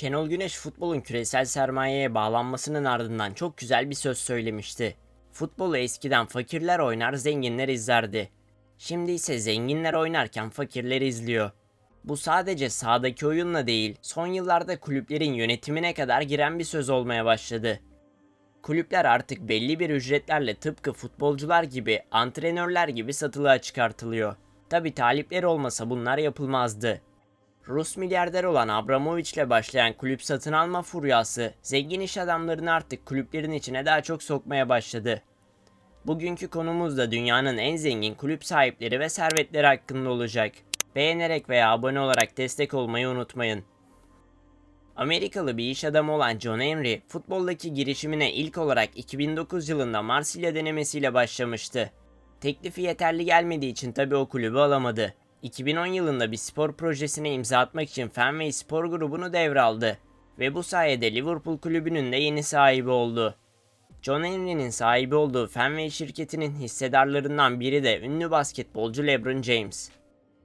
Şenol Güneş futbolun küresel sermayeye bağlanmasının ardından çok güzel bir söz söylemişti. Futbolu eskiden fakirler oynar, zenginler izlerdi. Şimdi ise zenginler oynarken fakirler izliyor. Bu sadece sahadaki oyunla değil, son yıllarda kulüplerin yönetimine kadar giren bir söz olmaya başladı. Kulüpler artık belli bir ücretlerle tıpkı futbolcular gibi, antrenörler gibi satılığa çıkartılıyor. Tabi talipleri olmasa bunlar yapılmazdı. Rus milyarder olan Abramovich ile başlayan kulüp satın alma furyası, zengin iş adamlarını artık kulüplerin içine daha çok sokmaya başladı. Bugünkü konumuz da dünyanın en zengin kulüp sahipleri ve servetleri hakkında olacak. Beğenerek veya abone olarak destek olmayı unutmayın. Amerikalı bir iş adamı olan John Henry, futboldaki girişimine ilk olarak 2009 yılında Marsilya denemesiyle başlamıştı. Teklifi yeterli gelmediği için tabi o kulübü alamadı. 2010 yılında bir spor projesine imza atmak için Fenway Spor grubunu devraldı ve bu sayede Liverpool kulübünün de yeni sahibi oldu. John Henry'nin sahibi olduğu Fenway şirketinin hissedarlarından biri de ünlü basketbolcu LeBron James.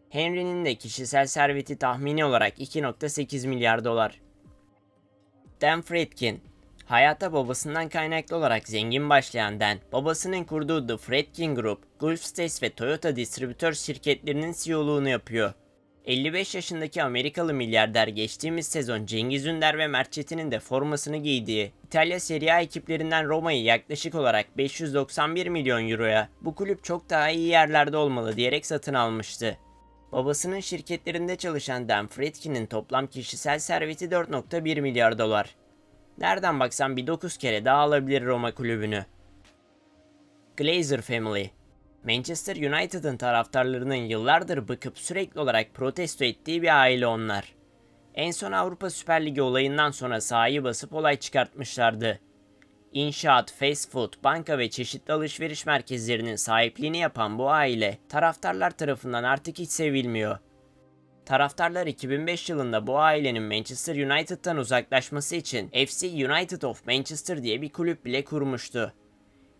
Henry'nin de kişisel serveti tahmini olarak 2.8 milyar dolar. Dan Friedkin Hayata babasından kaynaklı olarak zengin başlayan Dan, babasının kurduğu The Fredkin Group, Gulf States ve Toyota distribütör şirketlerinin CEO'luğunu yapıyor. 55 yaşındaki Amerikalı milyarder geçtiğimiz sezon Cengiz Ünder ve Mert Çetin'in de formasını giydiği İtalya Serie A ekiplerinden Roma'yı yaklaşık olarak 591 milyon euroya bu kulüp çok daha iyi yerlerde olmalı diyerek satın almıştı. Babasının şirketlerinde çalışan Dan Friedkin'in toplam kişisel serveti 4.1 milyar dolar. Nereden baksan bir 9 kere daha alabilir Roma kulübünü. Glazer Family Manchester United'ın taraftarlarının yıllardır bıkıp sürekli olarak protesto ettiği bir aile onlar. En son Avrupa Süper Ligi olayından sonra sahayı basıp olay çıkartmışlardı. İnşaat, fast food, banka ve çeşitli alışveriş merkezlerinin sahipliğini yapan bu aile taraftarlar tarafından artık hiç sevilmiyor. Taraftarlar 2005 yılında bu ailenin Manchester United'tan uzaklaşması için FC United of Manchester diye bir kulüp bile kurmuştu.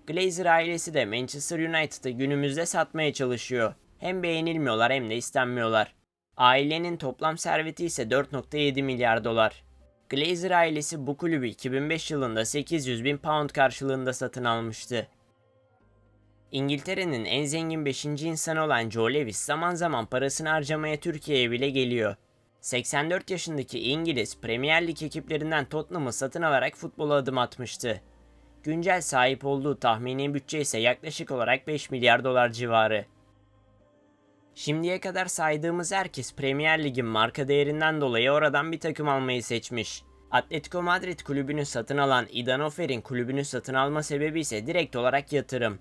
Glazer ailesi de Manchester United'ı günümüzde satmaya çalışıyor. Hem beğenilmiyorlar hem de istenmiyorlar. Ailenin toplam serveti ise 4.7 milyar dolar. Glazer ailesi bu kulübü 2005 yılında 800 bin pound karşılığında satın almıştı. İngiltere'nin en zengin 5. insanı olan Joe Lewis zaman zaman parasını harcamaya Türkiye'ye bile geliyor. 84 yaşındaki İngiliz Premier Lig ekiplerinden Tottenham'ı satın alarak futbola adım atmıştı. Güncel sahip olduğu tahmini bütçe ise yaklaşık olarak 5 milyar dolar civarı. Şimdiye kadar saydığımız herkes Premier Lig'in marka değerinden dolayı oradan bir takım almayı seçmiş. Atletico Madrid kulübünü satın alan Idan Ofer'in kulübünü satın alma sebebi ise direkt olarak yatırım.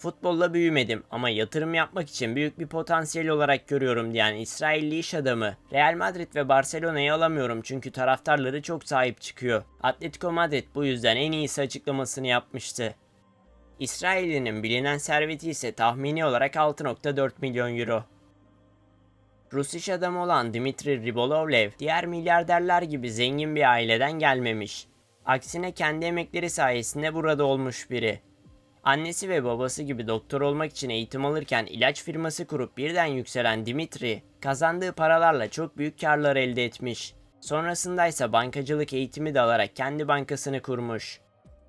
Futbolla büyümedim ama yatırım yapmak için büyük bir potansiyel olarak görüyorum diyen İsrailli iş adamı, Real Madrid ve Barcelona'yı alamıyorum çünkü taraftarları çok sahip çıkıyor. Atletico Madrid bu yüzden en iyisi açıklamasını yapmıştı. İsrail'in bilinen serveti ise tahmini olarak 6.4 milyon euro. Rus iş adamı olan Dmitri Ribolovlev, diğer milyarderler gibi zengin bir aileden gelmemiş. Aksine kendi emekleri sayesinde burada olmuş biri. Annesi ve babası gibi doktor olmak için eğitim alırken ilaç firması kurup birden yükselen Dimitri, kazandığı paralarla çok büyük karlar elde etmiş. Sonrasında ise bankacılık eğitimi de alarak kendi bankasını kurmuş.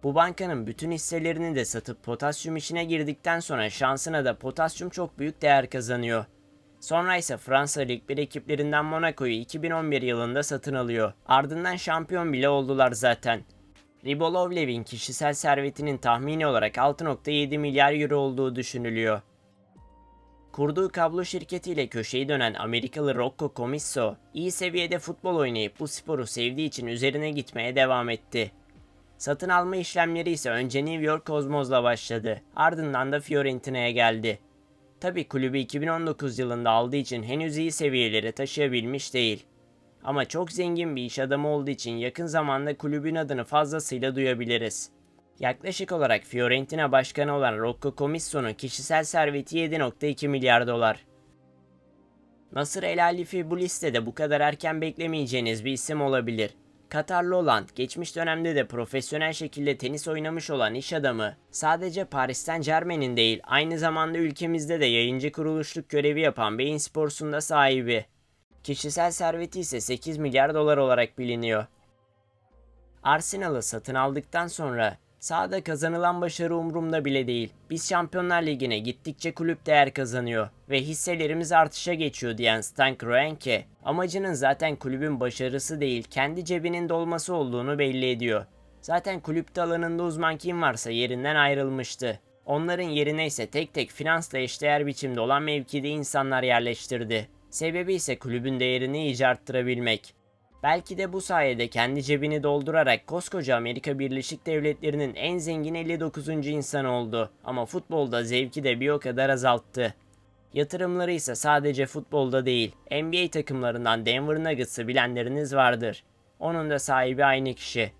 Bu bankanın bütün hisselerini de satıp potasyum işine girdikten sonra şansına da potasyum çok büyük değer kazanıyor. Sonra ise Fransa Lig 1 ekiplerinden Monaco'yu 2011 yılında satın alıyor. Ardından şampiyon bile oldular zaten. Ribolovlev'in kişisel servetinin tahmini olarak 6.7 milyar euro olduğu düşünülüyor. Kurduğu kablo şirketiyle köşeyi dönen Amerikalı Rocco Comisso, iyi seviyede futbol oynayıp bu sporu sevdiği için üzerine gitmeye devam etti. Satın alma işlemleri ise önce New York Cosmos'la başladı. Ardından da Fiorentina'ya geldi. Tabi kulübü 2019 yılında aldığı için henüz iyi seviyelere taşıyabilmiş değil. Ama çok zengin bir iş adamı olduğu için yakın zamanda kulübün adını fazlasıyla duyabiliriz. Yaklaşık olarak Fiorentina başkanı olan Rocco Commisso'nun kişisel serveti 7.2 milyar dolar. Nasır El Halifi bu listede bu kadar erken beklemeyeceğiniz bir isim olabilir. Katarlı olan, geçmiş dönemde de profesyonel şekilde tenis oynamış olan iş adamı, sadece Paris'ten Germain'in değil, aynı zamanda ülkemizde de yayıncı kuruluşluk görevi yapan Bein Sports'un da sahibi. Kişisel serveti ise 8 milyar dolar olarak biliniyor. Arsenal'ı satın aldıktan sonra sahada kazanılan başarı umurumda bile değil. Biz Şampiyonlar Ligi'ne gittikçe kulüp değer kazanıyor ve hisselerimiz artışa geçiyor diyen Stan Kroenke, amacının zaten kulübün başarısı değil kendi cebinin dolması olduğunu belli ediyor. Zaten kulüpte alanında uzman kim varsa yerinden ayrılmıştı. Onların yerine ise tek tek finansla eşdeğer biçimde olan mevkide insanlar yerleştirdi. Sebebi ise kulübün değerini iyice arttırabilmek. Belki de bu sayede kendi cebini doldurarak koskoca Amerika Birleşik Devletleri'nin en zengin 59. insanı oldu. Ama futbolda zevki de bir o kadar azalttı. Yatırımları ise sadece futbolda değil, NBA takımlarından Denver Nuggets'ı bilenleriniz vardır. Onun da sahibi aynı kişi.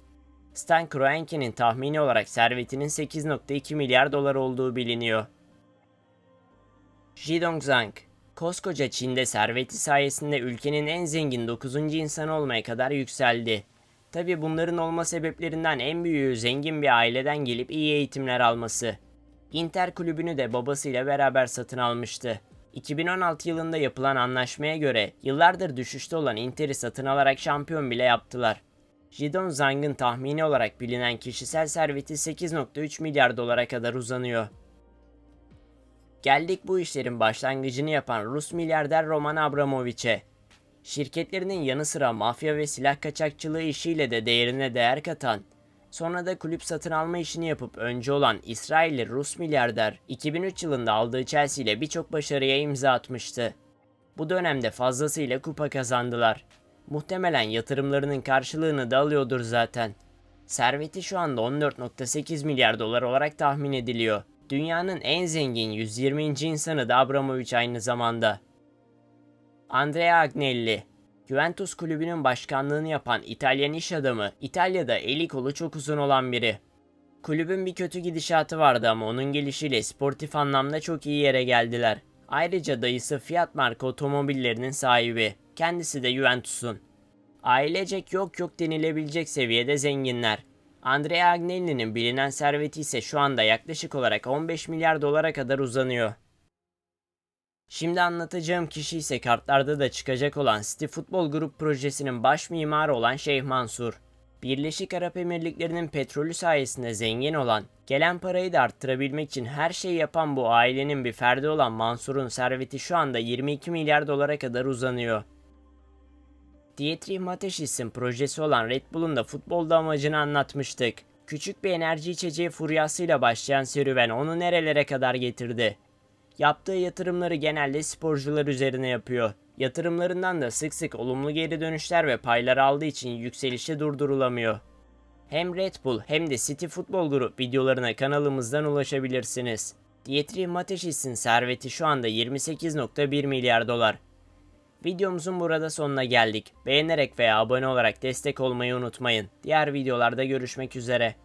Stan Kroenke'nin tahmini olarak servetinin 8.2 milyar dolar olduğu biliniyor. Jidong Zhang Koskoca Çin'de serveti sayesinde ülkenin en zengin 9. insanı olmaya kadar yükseldi. Tabi bunların olma sebeplerinden en büyüğü zengin bir aileden gelip iyi eğitimler alması. Inter kulübünü de babasıyla beraber satın almıştı. 2016 yılında yapılan anlaşmaya göre yıllardır düşüşte olan Inter'i satın alarak şampiyon bile yaptılar. Jidon Zhang'ın tahmini olarak bilinen kişisel serveti 8.3 milyar dolara kadar uzanıyor. Geldik bu işlerin başlangıcını yapan Rus milyarder Roman Abramovich'e. Şirketlerinin yanı sıra mafya ve silah kaçakçılığı işiyle de değerine değer katan, sonra da kulüp satın alma işini yapıp önce olan İsrailli Rus milyarder 2003 yılında aldığı Chelsea ile birçok başarıya imza atmıştı. Bu dönemde fazlasıyla kupa kazandılar. Muhtemelen yatırımlarının karşılığını da alıyordur zaten. Serveti şu anda 14.8 milyar dolar olarak tahmin ediliyor. Dünyanın en zengin 120. insanı da Abramovich aynı zamanda. Andrea Agnelli Juventus kulübünün başkanlığını yapan İtalyan iş adamı, İtalya'da eli kolu çok uzun olan biri. Kulübün bir kötü gidişatı vardı ama onun gelişiyle sportif anlamda çok iyi yere geldiler. Ayrıca dayısı Fiat marka otomobillerinin sahibi. Kendisi de Juventus'un. Ailecek yok yok denilebilecek seviyede zenginler. Andrea Agnelli'nin bilinen serveti ise şu anda yaklaşık olarak 15 milyar dolara kadar uzanıyor. Şimdi anlatacağım kişi ise kartlarda da çıkacak olan City Futbol Grup projesinin baş mimarı olan Şeyh Mansur. Birleşik Arap Emirlikleri'nin petrolü sayesinde zengin olan, gelen parayı da arttırabilmek için her şeyi yapan bu ailenin bir ferdi olan Mansur'un serveti şu anda 22 milyar dolara kadar uzanıyor. Dietrich Mateschis'in projesi olan Red Bull'un da futbolda amacını anlatmıştık. Küçük bir enerji içeceği furyasıyla başlayan serüven onu nerelere kadar getirdi. Yaptığı yatırımları genelde sporcular üzerine yapıyor. Yatırımlarından da sık sık olumlu geri dönüşler ve paylar aldığı için yükselişi durdurulamıyor. Hem Red Bull hem de City Futbol Grup videolarına kanalımızdan ulaşabilirsiniz. Dietrich Mateschis'in serveti şu anda 28.1 milyar dolar. Videomuzun burada sonuna geldik. Beğenerek veya abone olarak destek olmayı unutmayın. Diğer videolarda görüşmek üzere.